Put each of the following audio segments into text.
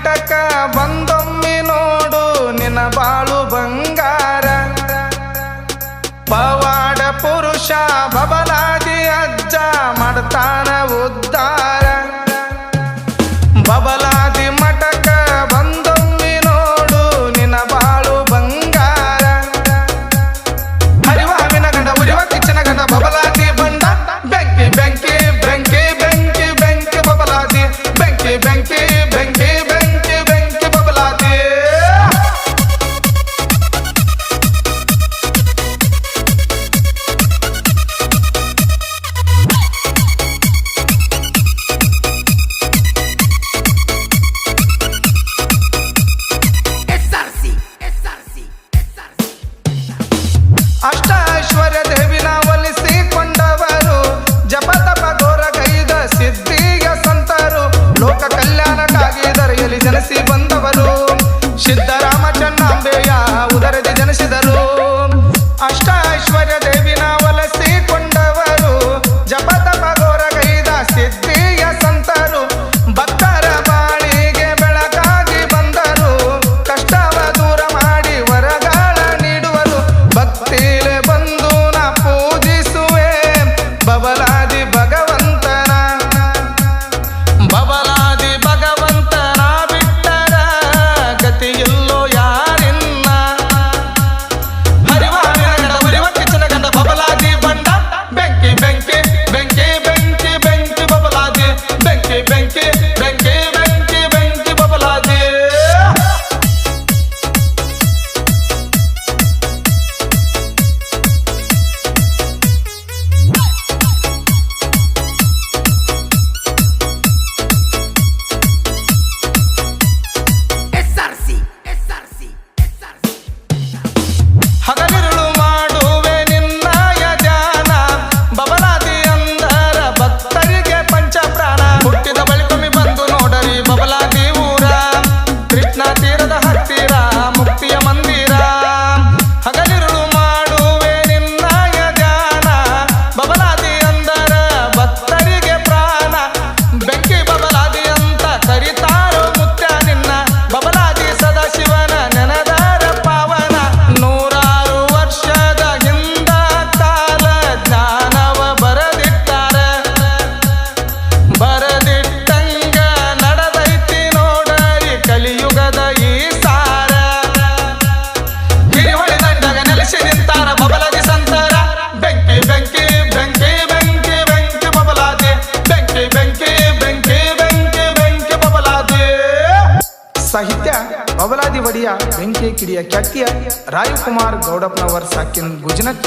ಮಠಕ ಕಿಡಿಯ ಖ್ಯಾತಿಯ ರಾಯಕುಮಾರ್ ಗೌಡಪ್ಪನವರ್ ಸಾಕಿನ್ ಗುಜನತ್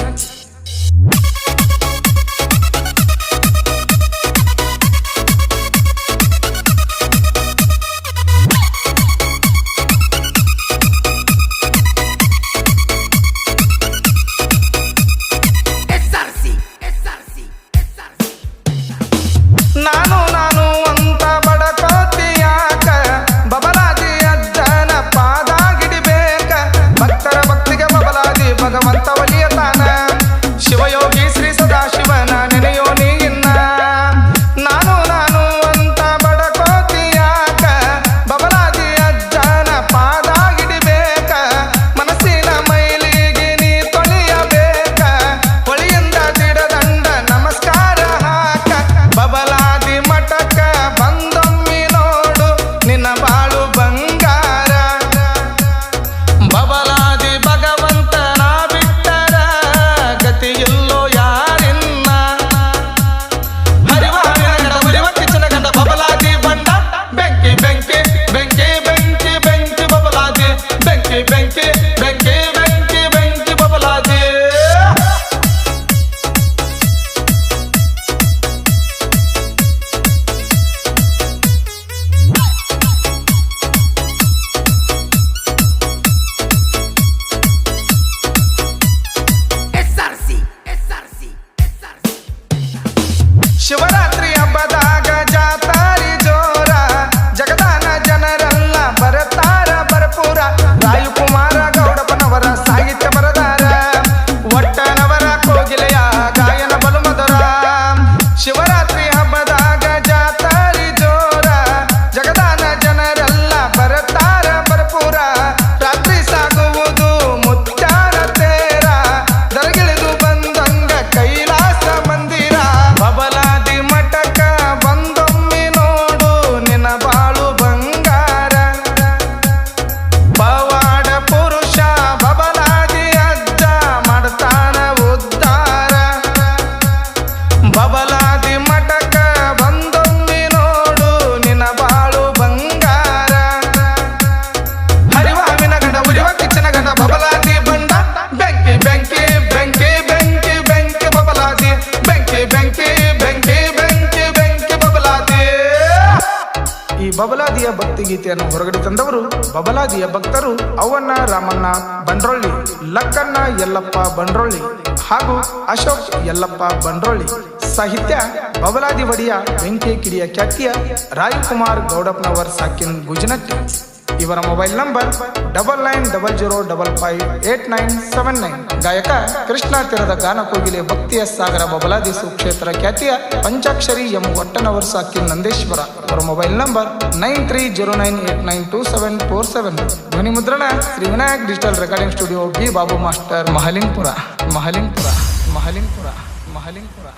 ಬಬಲಾದಿಯ ಭಕ್ತಿ ಗೀತೆಯನ್ನು ಹೊರಗಡೆ ತಂದವರು, ಬಬಲಾದಿಯ ಭಕ್ತರು ಅವನ್ನ ರಾಮಣ್ಣ ಬಂಡ್ರೊಳ್ಳಿ, ಲಕ್ಕಣ್ಣ ಯಲ್ಲಪ್ಪ ಬಂಡ್ರೊಳ್ಳಿ ಹಾಗೂ ಅಶೋಕ್ ಯಲ್ಲಪ್ಪ ಬಂಡ್ರೊಳ್ಳಿ ಸಾಹಿತ್ಯ ಬಬಲಾದಿ ಒಡೆಯ ವೆಂಕಿ ಕಿಡಿಯ ಖ್ಯಾತಿಯ ರಾಯಕುಮಾರ್ ಗೌಡಪ್ಪನವರ್ ಸಾಕಿನ್ ಗುಜನಟ್ಟಿ ಇವರ mobile number double nine double zero double five eight nine seven nine. ಗಾಯಕ ಕೃಷ್ಣ ತೀರದ ಗಾನ ಕೋಗಿಲೆ ಭಕ್ತಿಯ ಸಾಗರ ಬಬಲಾದಿ ಸುಕ್ಷೇತ್ರ ಖ್ಯಾತಿಯ ಪಂಚಾಕ್ಷರಿ ಎಂ ಒಟ್ಟನವರ್ ಸಾಕಿ ನಂದೇಶ್ವರ. ಅವರ mobile number nine three zero nine eight nine two seven four seven. ಧ್ವನಿ ಮುದ್ರಣ Shri Vinayak digital recording studio B Babu master Mahalingpur. Mahalingpur Mahalingpur Mahalingpur.